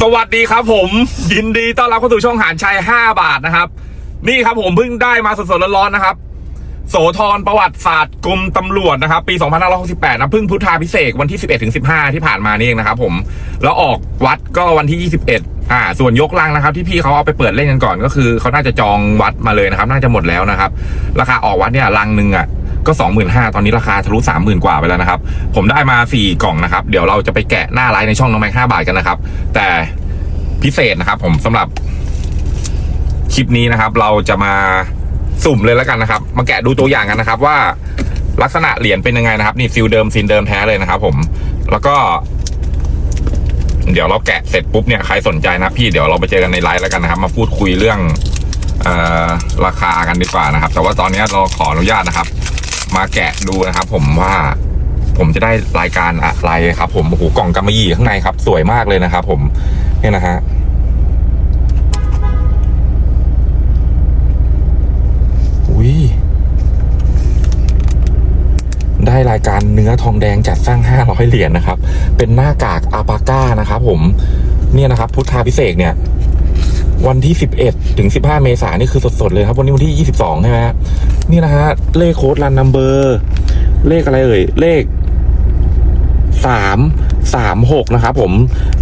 สวัสดีครับผม ยินดีต้อนรับเข้าสู่ช่องหารชัย 5 บาทนะครับ นี่ครับผมเพิ่งได้มาสดๆร้อนๆนะครับ โสธรประวัติศาสตร์กรมตำรวจนะครับ ปี2568นะเพิ่งพุทธาพิเศษวันที่ 11ถึง15 ที่ผ่านมานี่เองนะครับผม แล้วออกวัดก็วันที่ 21 อ่า ส่วนยกลังนะครับ ที่พี่เขาเอาไปเปิดเล่นกันก่อนก็คือเขาน่าจะจองวัดมาเลยนะครับ น่าจะหมดแล้วนะครับ ราคาออกวัดเนี่ยลังหนึ่งอะ ก็ 25,000ตอนนี้ราคาทะลุ30,000 กว่าไปแล้วนะครับ ผมได้มา 4 กล่องนะครับ เดี๋ยวเราจะไปแกะหน้าไลน์ในช่องน้องแม็ก5บาทกันนะครับ แต่พิเศษนะครับ ผมสำหรับคลิปนี้นะครับ เราจะมาสุ่มเลยแล้วกันนะครับ มาแกะดูตัวอย่างกันนะครับ ว่าลักษณะเหรียญเป็นยังไงนะครับนี่ซิลเดิมซินเดิมแท้เลยนะครับ ผมแล้วก็ เดี๋ยวเราแกะเสร็จปุ๊บเนี่ยใครสนใจนะพี่เดี๋ยวเราไปเจอกันในไลฟ์แล้วกันนะครับ มาพูดคุยเรื่องอราคากันดีกว่านะครับ แต่ว่าตอนนี้เราขออนุญาตนะครับ มาแกะดูนะครับ ผมว่าผมจะได้รายการอะไรครับ ผมโอ้โหกล่องกำมะหยี่ข้างในครับ สวยมากเลยนะครับ ผมเนี่ยนะฮะอุ้ยได้รายการเนื้อทองแดงจัดสร้าง500เหรียญนะครับ เป็นหน้ากากอาปาก้านะครับ ผมเนี่ยนะครับ พุทธาพิเศษเนี่ย วันที่ 11 ถึง 15 เมษายนนี่คือสดๆเลยครับ วันนี้วันที่ 22 ใช่ไหมฮะนี่นะฮะ เลขโค้ดรันนัมเบอร์ เลขอะไรเอ่ย เลขสามสามหกนะครับผม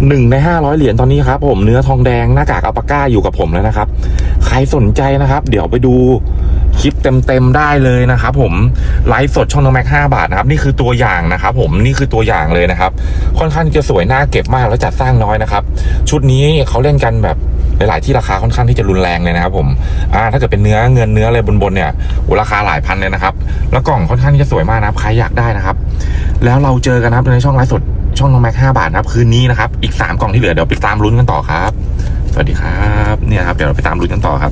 หนึ่งในห้าร้อยเหรียญตอนนี้ครับ ผมเนื้อทองแดงหน้ากากอัลปาก้าอยู่กับผมแล้วนะครับ ใครสนใจนะครับ เดี๋ยวไปดูคลิปเต็มๆได้เลยนะครับผมไลฟ์สดช่องน้องแม็กห้าบาทนะครับ นี่คือตัวอย่างนะครับผมนี่คือตัวอย่างเลยนะครับ ค่อนข้างจะสวยน่าเก็บมากแล้วจัดสร้างน้อยนะครับ ชุดนี้เขาเล่นกันแบบ หลาย ๆ ที่ราคาค่อนข้างที่จะรุนแรงเลยนะครับผมอ่าถ้าเกิดเป็นเนื้อเงินเนื้ออะไรบนๆเนี่ยราคาหลายพันเลยนะครับแล้วกล่องค่อนข้างที่จะสวยมากนะครับใครอยากได้นะครับ แล้วเราเจอกันนะครับในช่องไลฟ์สดช่องน้องแม็กห้าบาทนะครับคืนนี้นะครับอีกสามกล่องที่เหลือเดี๋ยวไปตามลุ้นกันต่อครับ สวัสดีครับเนี่ยครับเดี๋ยวเราไปตามลุ้นกันต่อครับ